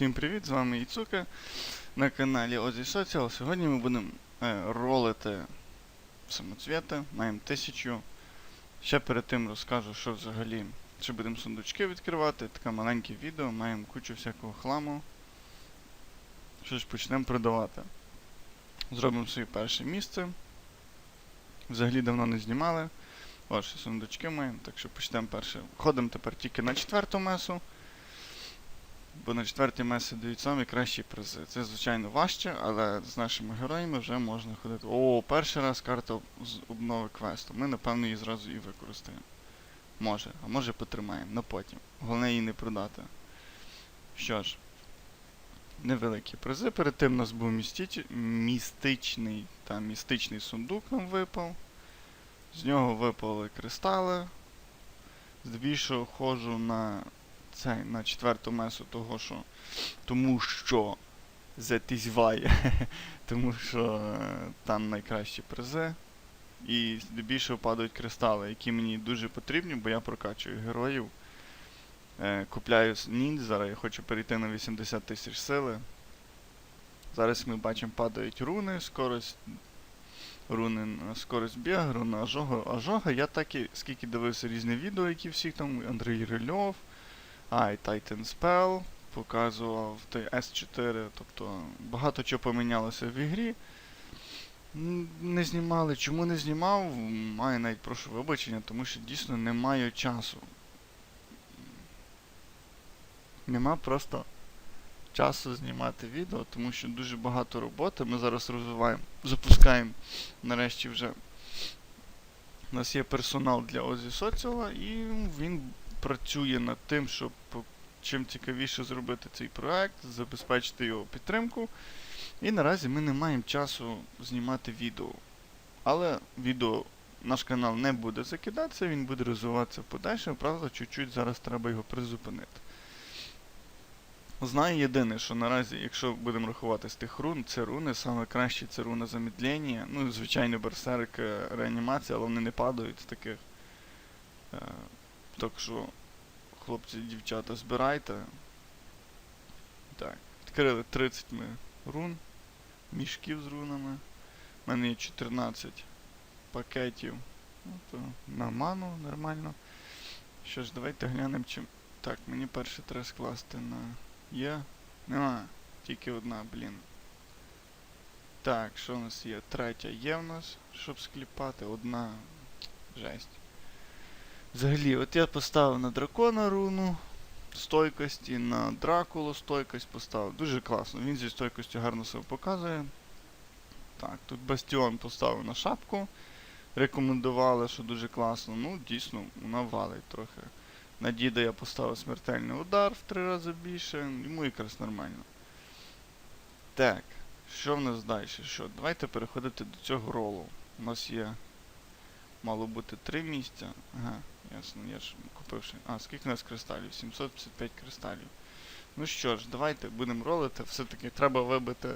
Всім привіт, з вами Іцука на каналі Озі Social. Сьогодні ми будемо е, ролити самоцвіти, маємо тисячу. Ще перед тим розкажу, що взагалі, чи будемо сундучки відкривати, таке маленьке відео, маємо кучу всякого хламу. Що ж почнемо продавати. Зробимо своє перше місце. Взагалі давно не знімали. Ваші сундучки маємо, так що почнемо перше. Ходимо тепер тільки на четверту месу. Бо на четвертій месі дають самі кращі призи. Це, звичайно, важче, але з нашими героями вже можна ходити. О, перший раз карта з обнови квесту. Ми, напевно, її зразу і використаємо. Може, а може потримаємо на потім. Головне її не продати. Що ж, невеликі призи. Перед тим у нас був містич... містичний та містичний сундук нам випав. З нього випали кристали. Здебільшого ходжу на цей на четверту месу того, що тому що is тому що е, там найкращі призи. І здебільшого падають кристали, які мені дуже потрібні, бо я прокачую героїв. Е, купляю ніндзь, зараз я хочу перейти на 80 тисяч сили. Зараз ми бачимо падають руни, скорость. Руни на скорость бігу, руна ажога. Ажога, я так і скільки дивився різні відео, які всіх там Андрій Рильов. А, і Titan Spell показував той S4, тобто багато чого помінялося в ігрі. Не знімали. Чому не знімав? Маю навіть прошу вибачення, тому що дійсно не маю часу. Нема просто часу знімати відео, тому що дуже багато роботи. Ми зараз розвиваємо, запускаємо нарешті вже. У нас є персонал для Озі Соціала, і він працює над тим, щоб чим цікавіше зробити цей проект, забезпечити його підтримку. І наразі ми не маємо часу знімати відео. Але відео наш канал не буде закидатися, він буде розвиватися в подальшому, правда, чуть-чуть зараз треба його призупинити. Знаю єдине, що наразі, якщо будемо рахувати з тих рун, це руни, саме краще це руна замедлення. Ну, звичайно, берсерк е, реанімація, але вони не падають з таких. Так що, хлопці, дівчата, збирайте. Так, відкрили 30 ми рун, мішків з рунами. У мене є 14 пакетів. Ну, то на ману нормально. Що ж, давайте глянемо чим. Так, мені перше треба скласти на. Є? Нема. Тільки одна, блін. Так, що у нас є? Третя є в нас, щоб скліпати. Одна. Жесть. Взагалі, от я поставив на дракона руну стойкості, на Дракулу стойкость поставив. Дуже класно. Він зі стойкостю гарно себе показує. Так, тут Бастіон поставив на шапку. Рекомендували, що дуже класно. Ну, дійсно, вона валить трохи. На діда я поставив смертельний удар в три рази більше. Йому якраз нормально. Так, що в нас далі? Що? Давайте переходити до цього ролу. У нас є. Мало бути три місця. Ага, ясно, я ж купив ще. А, скільки у нас кристалів? 755 кристалів. Ну що ж, давайте будемо ролити. Все-таки треба вибити.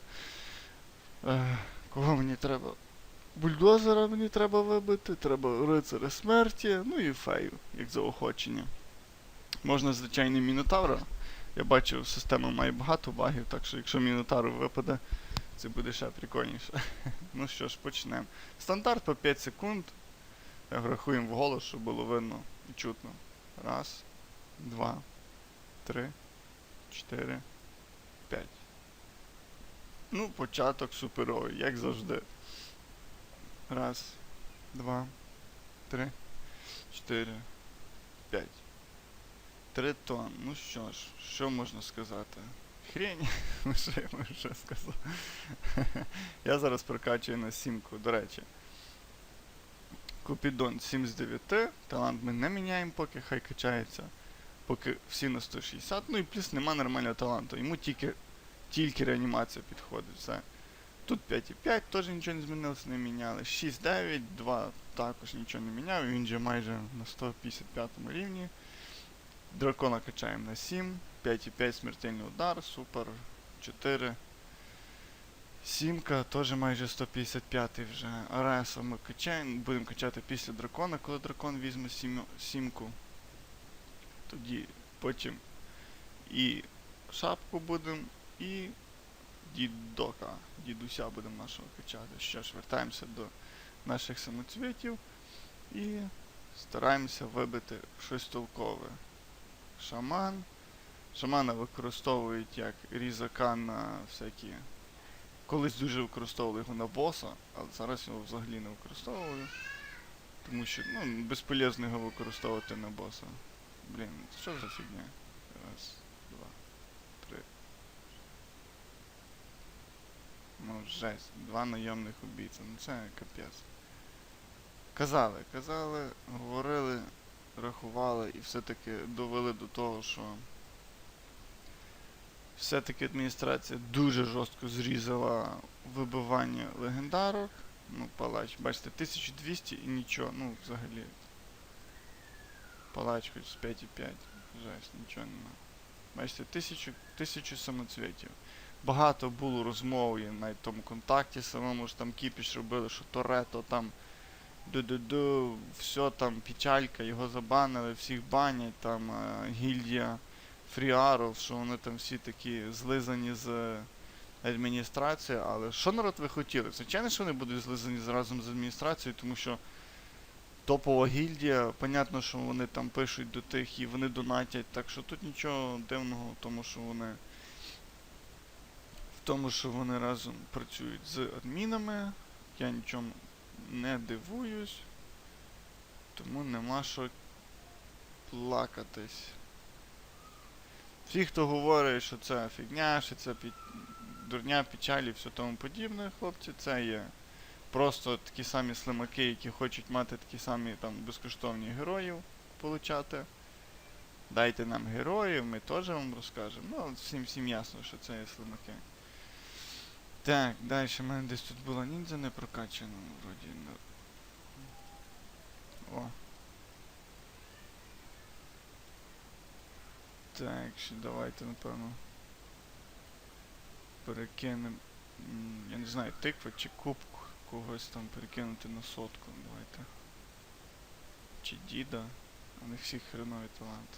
Е, кого мені треба? Бульдозера мені треба вибити, треба рицаря смерті, ну і фею, як заохочення. Можна, звичайно, мінотавра. Я бачу, система має багато багів, так що якщо мінотавр випаде, це буде ще прикольніше. ну що ж, почнемо. Стандарт по 5 секунд. Так, Рахуємо в голос, щоб було видно і чутно. Раз, два, три, чотири, п'ять. Ну, початок суперовий, як завжди. Раз, два, три, чотири, п'ять. Три тонн. Ну що ж, що можна сказати? Хрень, що я можу ще сказати. я зараз прокачую на сімку, до речі. Купідон 7 з 9, талант ми не міняємо, поки хай качається. Поки всі на 160. Ну і плюс нема нормального таланту. Йому тільки, тільки реанімація підходить. Все. Тут 5,5 теж нічого не змінилося, не міняли. 6,9, 2 також нічого не міняв, він же майже на 155 рівні. Дракона качаємо на 7, 5,5 смертельний удар, супер 4. Сімка теж майже 155 вже. Ареса ми качаємо, будемо качати після дракона, коли дракон візьме сім, сімку. Тоді потім і шапку будемо і дідока, дідуся будемо нашого качати. Що ж, вертаємося до наших самоцвітів і стараємося вибити щось толкове. Шаман. Шамана використовують як різака на всякі. Колись дуже використовували його на боса, але зараз його взагалі не використовую. Тому що, ну, безполезно його використовувати на боса. Блін, що за фігня? Раз, два, три. Ну, жесть. Два найомних убійця. Ну це капець. Казали, казали, говорили, рахували і все-таки довели до того, що все-таки адміністрація дуже жорстко зрізала вибивання легендарок. Ну, палач, бачите, 1200 і нічого, ну взагалі. Палач хоч з 5,5. Жесть, нічого нема. Бачите, 1000, 1000 самоцвітів. Багато було розмов і на тому контакті самому ж там кіпіш робили, що Торетто там ду-ду-ду, все там печалька, його забанили, всіх банять, там е, гільдія фріаров, що вони там всі такі злизані з адміністрації, але що народ ви хотіли? Звичайно, що вони будуть злизані разом з адміністрацією, тому що топова гільдія, понятно, що вони там пишуть до тих і вони донатять, так що тут нічого дивного тому, що вони в тому, що вони разом працюють з адмінами. Я нічому не дивуюсь. Тому нема що плакатись. Всі, хто говорить, що це фігня, що це пі... дурня, печаль і все тому подібне, хлопці, це є просто такі самі слимаки, які хочуть мати такі самі там безкоштовні героїв получати. Дайте нам героїв, ми теж вам розкажемо. Ну, всім всім ясно, що це є слимаки. Так, далі в мене десь тут була ніндзя не прокачана, вроді. О. Так, ще давайте, напевно. Перекинемо. Я не знаю, тиква чи кубку когось там перекинути на сотку. Давайте. Чи діда. У них всіх хреновий талант.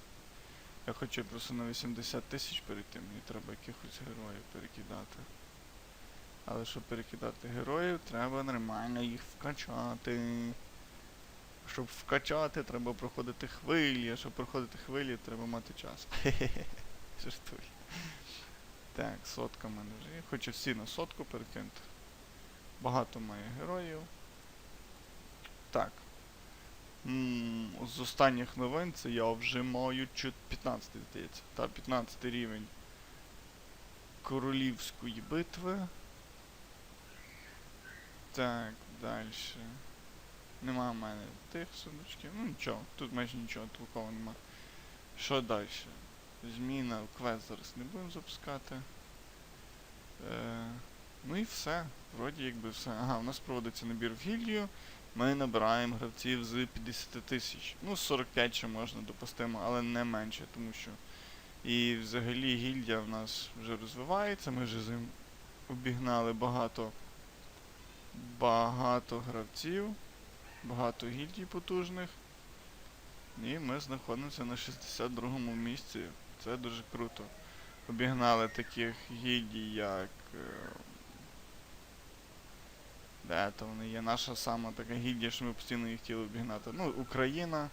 Я хочу просто на 80 тисяч перейти, мені треба якихось героїв перекидати. Але щоб перекидати героїв, треба нормально їх вкачати. Щоб вкачати, треба проходити хвилі, а щоб проходити хвилі, треба мати час. Хе-хе-хе. Жартую. Так, сотка в мене вже є. Хочу всі на сотку перекинути. Багато має героїв. Так. М, З останніх новин це я вже маю чу- 15, здається. Та 15 рівень королівської битви. Так, далі. Нема в мене тих сундучків. Ну нічого, тут майже нічого толкового нема. Що далі? Зміна квест зараз не будемо запускати. Е, ну і все. Вроді якби все. Ага, у нас проводиться набір в гільдію. Ми набираємо гравців з 50 тисяч. Ну, з 45 ще можна допустимо, але не менше, тому що. І взагалі гільдія в нас вже розвивається, ми вже обігнали багато багато гравців, багато гільдій потужних. І ми знаходимося на 62-му місці. Це дуже круто. Обігнали таких гільдій, як. Де то вони є? Наша сама така гільдія, що ми постійно їх хотіли обігнати. Ну, Україна.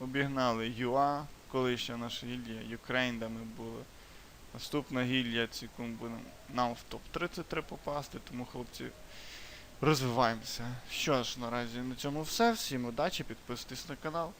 Обігнали ЮА, колишня наша гільдія, Ukraine, де ми були. Наступна гільдія, ці кому будемо нам в топ-33 попасти, тому хлопці розвиваємося. Що ж, наразі на цьому все. Всім удачі, підписуйтесь на канал.